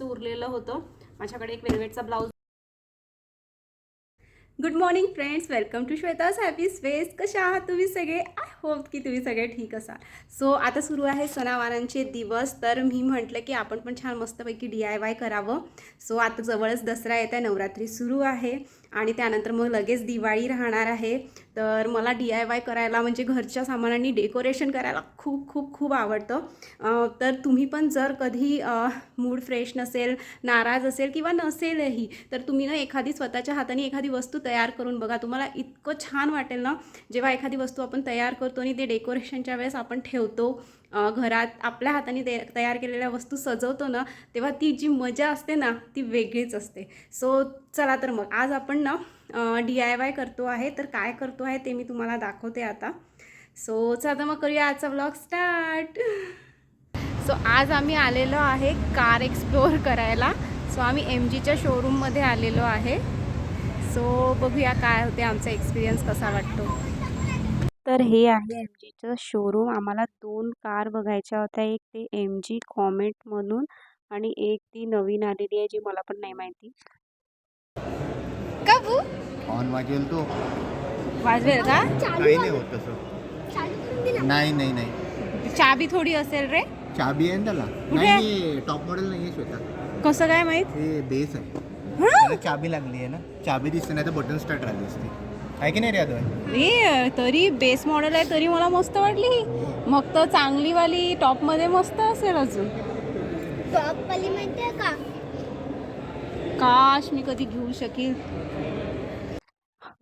उरलेलं होतं. माझ्याकडे एक वेल्वेटचा blouse. Good morning friends welcome to Shweta's happy space कशा आहात तुम्ही सगळे? आय होप की तुम्ही सगळे ठीक असाल. सो आता सुरू आहे सणावारांचे दिवस. तर मी म्हटलं की आपण पण छान मस्तपैकी डी आय वाय करावं. सो आता जवळच दसरा येत आहे. नवरात्री सुरू आहे. आणि त्यानंतर मग लगेच दिवाळी राहणार आहे. तर मला डी आय वाय करायला म्हणजे घरच्या सामानांनी डेकोरेशन करायला खूप खूप खूप आवडतं. तर तुम्ही पण जर कधी मूड फ्रेश नसेल नाराज असेल किंवा नसेलही तर तुम्ही ना एखादी स्वतःच्या हाताने एखादी वस्तू तयार करून बघा. तुम्हाला इतकं छान वाटेल ना जेव्हा एखादी वस्तू आपण तयार करतो आणि ते डेकोरेशनच्या वेळेस आपण ठेवतो. घरात आपल्या हाताने ते तयार केलेल्या वस्तू सजवतो ना तेव्हा ती जी मजा असते ना ती वेगळीच असते. सो चला तर मग आज आपण ना डी आय वाय करतो आहे तर काय करतो आहे ते मी तुम्हाला दाखवते आता. सो चला तर मग करूया आजचा ब्लॉग स्टार्ट सो आज आम्ही आलेलो आहे कार एक्सप्लोअर करायला. सो आम्ही एम जीच्या शोरूममध्ये आलेलो आहे. सो बघूया काय होते आमचा एक्सपिरियन्स कसा वाटतो. तर हे. आहे एम जीचं शोरूम आम्हाला दोन कार बघायच्या होत्या. एक ते एम जी कॉमेट म्हणून आणि एक ती नवीन आलेली आहे जी मला पण नाही माहिती. कबू? ऑन वाजेल तो. वाजवेल का? काही नाही होत तसं. नाही नाही नाही. चाबी थोडी असेल रे. चाबी आहे ना त्याला. कुठे? नाही टॉप मॉडेल नाही आहे श्वेता. कसं काय माहीत? हे बेस आहे. त्याला चाबी लागली आहे ना. चाबी दिसते नाही तर बटन स्टार्ट राहिली असते. आहे की नाही रे ए तरी बेस मॉडेल आहे तरी मला मस्त वाटली. ही मग तर चांगलीवाली टॉपमध्ये मस्त असेल अजून. टॉपवाली माहिती आहे का? काश मी कधी घेऊ शकील.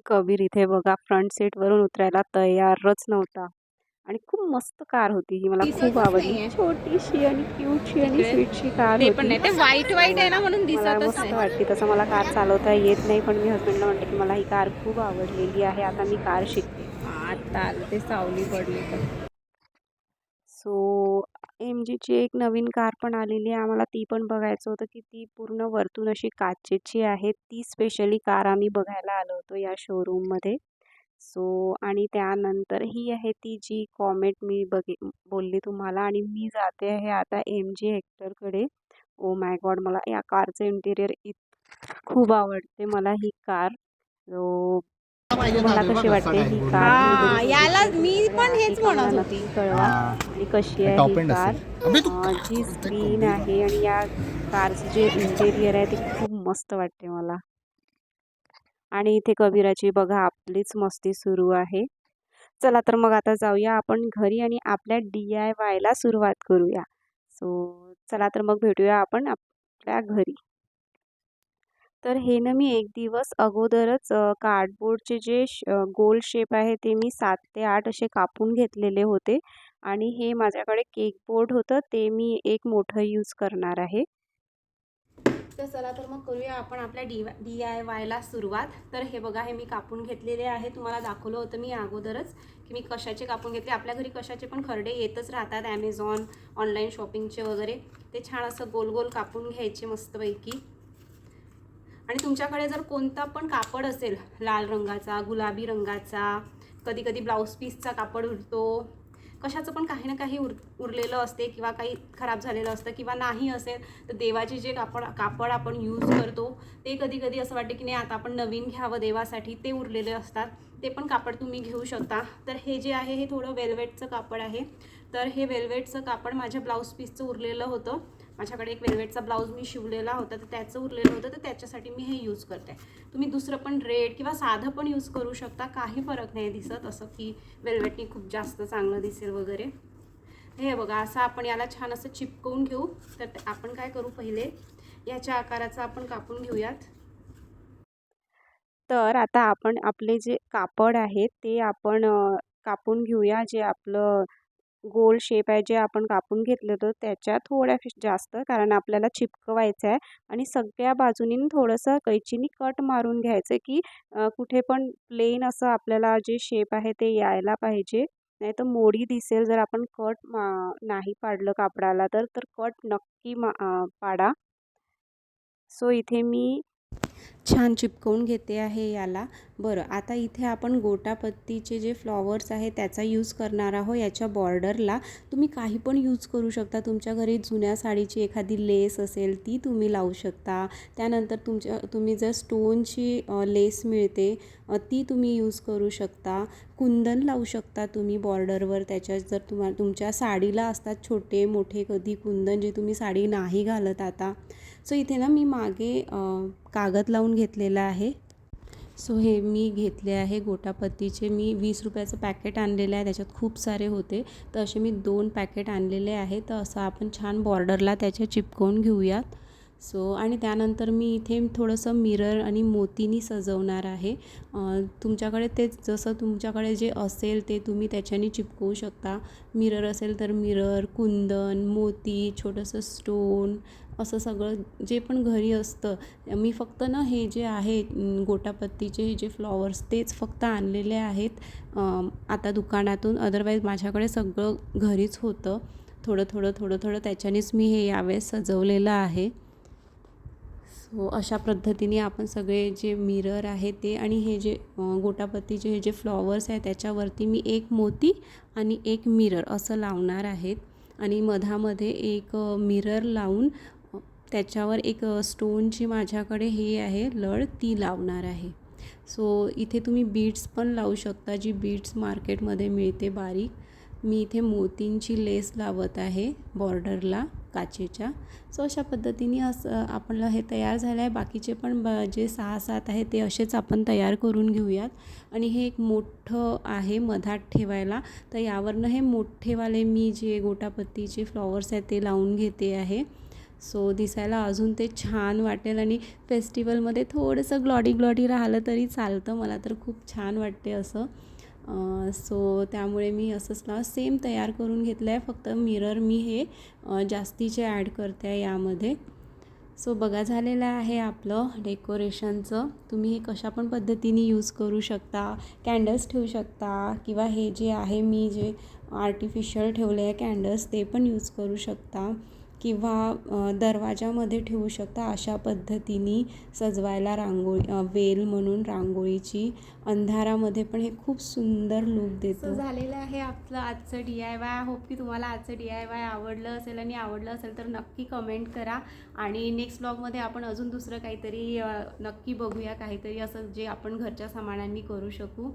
कबीर इथे बघा फ्रंट सीटवरून उतरायला तयारच नव्हता. आणि खूप मस्त कार होती ही. मला खूप आवडली. छोटीशी आणि क्यूटशी आणि. स्वीटशी कार होती. ते व्हाईट व्हाईट आहे ना म्हणून मस्त वाटते तसं मला कार चालवता येत नाही पण मी हसबंडला म्हटलं की मला ही कार खूप आवडलेली आहे. आता मी कार शिकते. आता ते सावली पडली सो एम जीची एक नवीन कार पण आलेली आहे. आम्हाला ती पण बघायचं होतं की ती पूर्ण वरतून अशी काचेची आहे. ती स्पेशली कार आम्ही बघायला आलो होतो या शोरूममध्ये सो आणि त्यानंतर ही आहे ती जी कॉमेट मी बघे बोलली तुम्हाला आणि मी जाते आहे आता M G हेक्टरकडे oh my God मला या कारचं इंटिरियर इत खूप आवडते मला ही कार. सो तुम्हाला कशी वाटते ही कार? हा, याला मी पण हेच म्हणत होती. कळवा आणि कशी आहे ही कार. जी स्क्रीन आहे आणि या कारचं जे इंटेरियर आहे ते खूप मस्त वाटते मला. आणि इथे कबीराची बघा आपलीच मस्ती सुरू आहे. चला तर मग आता जाऊया आपण घरी आणि आपल्या डी आय वायला सुरुवात करूया. सो चला तर मग भेटूया आपण आपल्या घरी. तर हे ना मी एक दिवस अगोदरच कार्डबोर्डचे जे गोल शेप आहे ते मी सात ते आठ असे कापून घेतलेले होते. आणि हे माझ्याकडे केक बोर्ड होतं ते मी एक मोठं यूज करणार आहे. तर चला तर मग करूया आपण आपल्या डी डी आय वायला सुरुवात. तर हे बघा हे मी कापून घेतलेले आहे. तुम्हाला दाखवलं होतं मी अगोदरच की मी कशाचे कापून घेतले. आपल्या घरी कशाचे पण खरडे येतच राहतात ॲमेझॉन ऑनलाईन शॉपिंगचे वगैरे. ते छान असं गोल गोल कापून घ्यायचे मस्तपैकी. आणि तुमच्याकडे जर कोणता पण कापड असेल लाल रंगाचा गुलाबी रंगाचा कधी कधी ब्लाऊज पीसचा कापड उरतो कशाचं पण काही ना काही उर उरलेलं असते किंवा काही खराब झालेलं असतं किंवा नाही असेल तर देवाचे जे कापड कापड आपण यूज करतो ते कधी कधी असं वाटते की नाही आता आपण नवीन घ्यावं देवासाठी ते उरलेले असतात. ते पण कापड तुम्ही घेऊ शकता. तर हे जे आहे हे थोडं वेल्वेटचं कापड आहे. तर हे वेल्वेटचं कापड माझ्या ब्लाऊज पीसचं उरलेलं होतं. माझ्याकडे एक वेल्वेटचा ब्लाऊज मी शिवलेला होता तर त्याचं उरलेलं होतं तर त्याच्यासाठी मी हे यूज करते. तुम्ही दुसरं पण रेड किंवा साधं पण यूज करू शकता काही फरक नाही दिसत असं की वेल्वेटनी खूप जास्त चांगलं दिसेल वगैरे. हे बघा असं आपण याला छान असं चिपकवून घेऊ. तर आपण काय करू पहिले? याच्या आकाराचं आपण कापून घेऊयात. तर आता आपण आपले जे कापड आहे ते आपण कापून घेऊया जे आपलं गोल शेप आहे जे आपण कापून घेतलं होतं त्याच्या थोड्या जास्त कारण आपल्याला चिपकवायचं आहे आणि सगळ्या बाजूनी थोडंसं कैचीनी कट मारून घ्यायचं की कुठे पण प्लेन असं आपल्याला जे शेप आहे ते यायला पाहिजे. नाही तर मोडी दिसेल जर आपण कट मा नाही पाडलं कापडाला तर तर कट नक्की मा पाडा. सो इथे मी छान चिपकवून घेते आहे याला. बरं आता इथे आपण गोटापत्तीचे जे फ्लॉवर्स आहे त्याचा यूज करणार आहोत याच्या बॉर्डरला. तुम्ही काही पण यूज करू शकता. तुमच्या घरी जुन्या साडीची एखादी लेस असेल ती तुम्ही लावू शकता. त्यानंतर तुमच्या तुम्ही जर स्टोनची लेस मिळते ती तुम्ही यूज करू शकता. कुंदन लावू शकता तुम्ही बॉर्डरवर. त्याच्या जर तुम्हा तुमच्या साडीला असतात छोटे मोठे कधी कुंदन जे तुम्ही साडी नाही घालत आता. सो इथे ना मी मागे कागद लावून घेतलेला आहे. सो हे मी घेतले आहे गोटापत्तीचे. मी वीस रुपयाचं पॅकेट आणलेलं आहे त्याच्यात खूप सारे होते. तर असे मी दोन पॅकेट आणलेले आहे तर असं आपण छान बॉर्डरला त्याच्या चिपकवून घेऊयात. सो आणि त्यानंतर मी इथे थोडंसं मिरर आणि मोतीनी सजवणार आहे. तुमच्याकडे ते जसं तुमच्याकडे जे असेल ते तुम्ही त्याच्याने चिपकवू शकता. मिरर असेल तर मिरर कुंदन मोती छोटंसं स्टोन असं सगळं जे पण घरी असतं मी फक्त ना हे जे आहे गोटापत्तीचे हे जे फ्लॉवर्स तेच फक्त आणलेले आहेत. आता दुकानातून अदरवाईज माझ्याकडे सगळं घरीच होतं. थोडं थोडं थोडं थोडं त्याच्यानेच मी हे यावेळेस सजवलेलं आहे. सो अशा पद्धतीने आपण सगळे जे मिरर आहे ते आणि हे जे गोटापत्तीचे हे जे फ्लॉवर्स आहे त्याच्यावरती मी एक मोती आणि एक मिरर असं लावणार आहेत. आणि मधामध्ये एक मिरर लावून त्याच्यावर एक स्टोनची माझ्याकडे हे आहे लळ ती लावणार आहे. सो इथे तुम्ही बीड्स पण लावू शकता जी बीड्स मार्केटमध्ये मिळते बारीक. मी इथे मोतींची लेस लावत आहे बॉर्डरला काचेच्या. सो अशा पद्धतीने असं आपलं हे तयार झालं आहे बाकीचे पण ब जे सहा सात आहे ते असेच आपण तयार करून घेऊयात. आणि हे एक मोठं आहे मधात ठेवायला. तर यावरनं हे मोठेवाले मी जे गोटापत्तीचे फ्लॉवर्स आहेत ते लावून घेते आहे. सो दिसायला अजून ते छान वाटेल आणि फेस्टिवलमध्ये थोडंसं ग्लॉडी ग्लॉडी राहिलं तरी चालतं. मला तर खूप छान वाटते असं. सो त्यामुळे मी असंच ना सेम तयार करून घेतलं आहे फक्त मिरर मी हे जास्तीचे ॲड करते आहे यामध्ये. सो बघा झालेलं आहे आपलं डेकोरेशनचं. तुम्ही हे कशा पण पद्धतीने यूज करू शकता. कॅन्डल्स ठेवू शकता किंवा हे जे आहे मी जे आर्टिफिशियल ठेवले आहे कॅन्डल्स ते पण यूज करू शकता. किंवा दरवाजामध्ये ठेवू शकता अशा पद्धतीने सजवायला रांगोळी वेल म्हणून रांगोळीची अंधारामध्ये. पण हे खूप सुंदर लुक देतं. झालेलं आहे आपलं आजचं डी आय वाय होप की तुम्हाला आजचं डी आय वाय आवडलं असेल आणि आवडलं असेल तर नक्की कमेंट करा. आणि नेक्स्ट ब्लॉगमध्ये आपण अजून दुसरं काहीतरी नक्की बघूया काहीतरी असं जे आपण घरच्या सामानांनी करू शकू.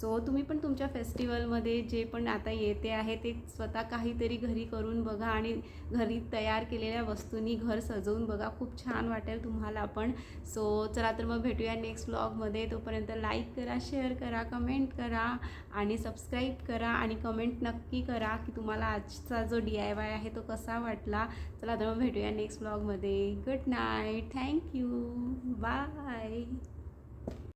सो तुम्ही पण तुमच्या फेस्टिवलमध्ये जे पण आता येते आहे ते स्वतः काहीतरी घरी करून बघा आणि घरी तयार केलेल्या वस्तूंनी घर सजवून बघा. खूप छान वाटेल तुम्हाला पण. सो चला तर मग भेटूया नेक्स्ट ब्लॉगमध्ये तोपर्यंत लाईक करा शेअर करा कमेंट करा आणि सबस्क्राईब करा आणि कमेंट नक्की करा की तुम्हाला आजचा जो डी आय वाय आहे तो कसा वाटला. चला तर मग भेटूया नेक्स्ट ब्लॉगमध्ये गुड नाईट थँक्यू बाय